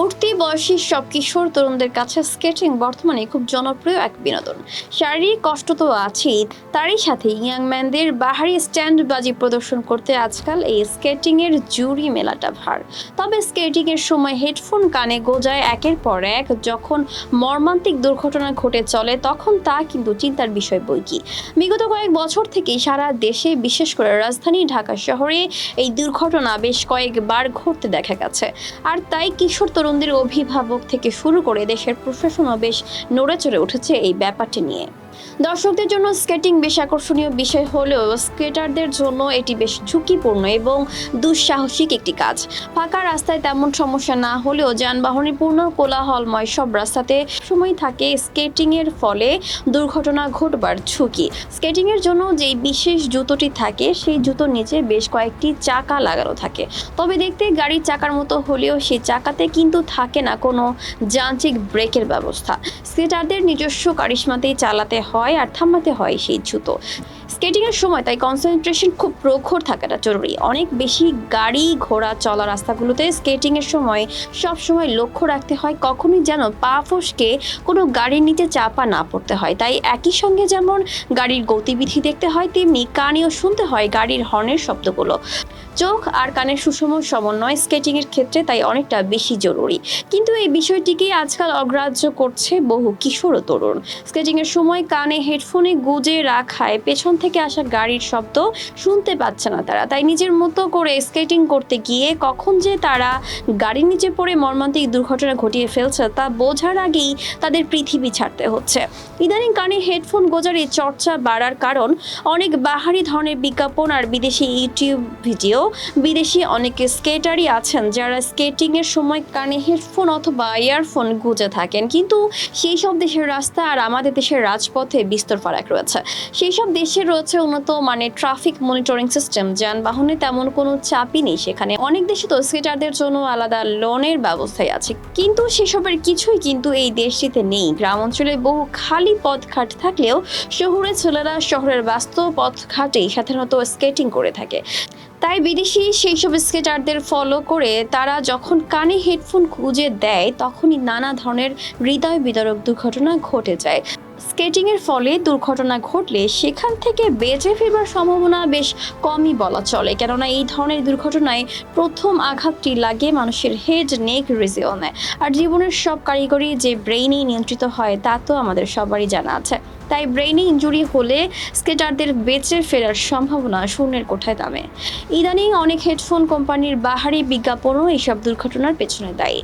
উঠতি বয়সী সব কিশোর তরুণদের কাছে স্কেটিং বর্তমানে খুব জনপ্রিয় এক বিনোদন। শারীরিক কষ্ট তো আছেই, তারই সাথে ইয়াং ম্যানদের বাহারি স্ট্যান্ডবাজি প্রদর্শন করতে আজকাল এই স্কেটিং এর জুরি মেলাটা ভার। তবে স্কেটিং এর সময় হেডফোন কানে গোজায় একের পর এক, যখন মর্মান্তিক দুর্ঘটনা ঘটে চলে, তখন তা কিন্তু চিন্তার বিষয় বই কি? বিগত কয়েক বছর থেকেই সারা দেশে, বিশেষ করে রাজধানী ঢাকা শহরে এই দুর্ঘটনা বেশ কয়েকবার ঘটতে দেখা গেছে। আর তাই কিশোর তরুণদের অভিভাবক থেকে শুরু করে দেশের প্রশাসনও বেশ নড়েচড়ে উঠেছে এই ব্যাপারটি নিয়ে। দর্শকদের জন্য স্কেটিং বেশ আকর্ষণীয় বিষয় হলেও স্কেটারদের জন্য এটি বেশ ঝুঁকিপূর্ণ এবং দুঃসাহসিক একটি কাজ। ফাঁকা রাস্তায় তেমন সমস্যা না হলেও যানবাহনের পূর্ণ কোলাহলময় সব রাস্তাতে সময় থাকে স্কেটিং এর ফলে দুর্ঘটনা ঘটবার ঝুঁকি। স্কেটিং এর জন্য যেই বিশেষ জুতোটি থাকে সেই জুতোর নিচে বেশ কয়েকটি চাকা লাগানো থাকে। তবে দেখতে গাড়ির চাকার মতো হলেও সেই চাকাতে কিন্তু থাকে না কোনো যান্ত্রিক ব্রেকের ব্যবস্থা। স্কেটারদের নিজস্ব কারিশমাতেই চালাতে হয় আর থামাতে হয় সেই জুতো। স্কেটিং এর সময় তাই কনসেন্ট্রেশন খুব প্রখর থাকাটা জরুরি। অনেক বেশি গাড়ি ঘোড়া চলা রাস্তাগুলোতে স্কেটিং এর সময় সব সময় লক্ষ্য রাখতে হয় কখনোই যেন পা ফসকে কোনো গাড়ির নিচে চাপা না পড়তে হয়। তাই একই সঙ্গে যেমন গাড়ির গতিবিধি দেখতে হয়, তেমনি কানেও শুনতে হয় গাড়ির হর্নের শব্দগুলো। চোখ আর কানের সুষম সমন্বয় স্কেটিং এর ক্ষেত্রে তাই অনেকটা বেশি জরুরি। কিন্তু এই বিষয়টিকে আজকাল অগ্রাহ্য করছে বহু কিশোর ও তরুণ। স্কেটিং এর সময় কানে হেডফোনে গুজে রাখায় পেছন থেকে আসা গাড়ির শব্দ শুনতে পাচ্ছে না তারা। তাই নিজের মতো করে স্কেটিং করতে গিয়ে কখন যে তারা গাড়ির নিচে পড়ে মর্মান্তিক দুর্ঘটনা ঘটিয়ে ফেলছে তা বোঝার আগেই তাদের পৃথিবী ছাড়তে হচ্ছে। ইদানিং কানে হেডফোন গোজার এই চর্চা বাড়ার কারণ অনেক বাহারি ধরনের বিজ্ঞাপন আর বিদেশি ইউটিউব ভিডিও। বিদেশি অনেক স্কেটারই আছেন যারা স্কেটিং এর সময় কানে হেডফোন অথবা ইয়ারফোন গুজে থাকেন। কিন্তু সেই সব দেশের রাস্তা আর আমাদের দেশের রাজপথে বিস্তর ফারাক রয়েছে। সেই সব দেশে রয়েছে উন্নত মানে ট্রাফিক মনিটরিং সিস্টেম যানবাহনে তেমন কোনো চাপই নেই সেখানে। অনেক দেশে তো স্কেটারদের জন্য আলাদা লোনের ব্যবস্থাই আছে। কিন্তু সেসবের কিছুই কিন্তু এই দেশটিতে নেই। গ্রাম অঞ্চলে বহু খালি পথঘাট থাকলেও শহরে ছেলেরা শহরের বাস্তব পথঘাটেই সাধারণত স্কেটিং করে থাকে। তাই বিদেশি সেই সব স্কেটারদের ফলো করে তারা যখন কানে হেডফোন খুঁজে দেয়, তখনই নানা ধরনের হৃদয় বিদারক দুর্ঘটনা ঘটে যায়। স্কেটিং এর ফলে দুর্ঘটনা ঘটলে সেখান থেকে বেঁচে ফিরবার সম্ভাবনা বেশ কমই বলা চলে। কেননা এই ধরনের দুর্ঘটনায় প্রথম আঘাতটি লাগে মানুষের হেড, নেক, রিজিওনে। আর জীবনের সব কারিগরি যে ব্রেইনেই নিয়ন্ত্রিত হয়, তা তো আমাদের সবারই জানা আছে। তাই ব্রেইনে ইঞ্জুরি হলে স্কেটারদের বেঁচে ফেরার সম্ভাবনা শূন্যের কোঠায় দামে ইদানিং অনেক হেডফোন কোম্পানির বাহারি বিজ্ঞাপনও এইসব দুর্ঘটনার পেছনে দায়ী।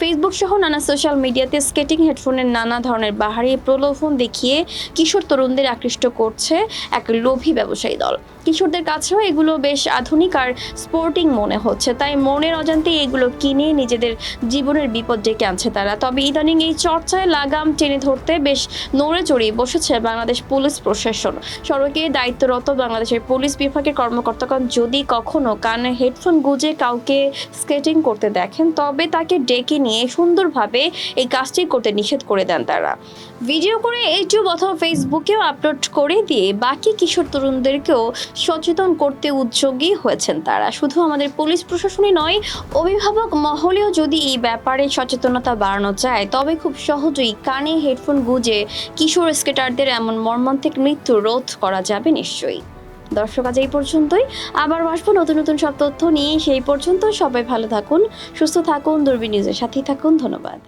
ফেসবুক সহ নানা সোশ্যাল মিডিয়াতে স্কেটিং হেডফোনের নানা ধরনের বাহারি প্রলোভন দেখিয়ে কিশোর তরুণদের আকৃষ্ট করছে এক লোভী ব্যবসায়ী দল। কিশোরদের কাছেও এগুলো বেশ আধুনিক আর স্পোর্টিং মনে হচ্ছে। তাই মনের অজান্তে এগুলো কিনে নিজেদের জীবনের বিপদ ডেকে আনছে তারা। তবে ইদানিং এই চর্চায় লাগাম টেনে ধরতে বেশ নড়ে চড়িয়ে বসেছে বাংলাদেশ পুলিশ প্রশাসন। সড়কে দায়িত্বরত বাংলাদেশের পুলিশ বিভাগের কর্মকর্তাগণ যদি কখনো কানে হেডফোন গুজে কাউকে স্কেটিং করতে দেখেন, তবে তাকে ডেকে নিয়ে সুন্দরভাবে এই কাজটি করতে নিষেধ করে দেন তারা। ভিডিও করে ইউটিউব অথবা ফেসবুকেও আপলোড করে দিয়ে বাকি কিশোর তরুণদেরকেও সচেতন করতে উদ্যোগী হয়েছেন তারা। শুধু আমাদের পুলিশ প্রশাসনই নয়, অভিভাবক মহলেও যদি এই ব্যাপারে সচেতনতা বাড়ানো যায়, তবে খুব সহজেই কানে হেডফোন গুজে কিশোর স্কেটারদের এমন মর্মান্তিক মৃত্যু রোধ করা যাবে নিশ্চয়ই। দর্শক, আজ এই পর্যন্তই। আবার আসব নতুন নতুন সব তথ্য নিয়ে। সেই পর্যন্ত সবাই ভালো থাকুন, সুস্থ থাকুন দূরবীন নিউজের সাথেই থাকুন। ধন্যবাদ।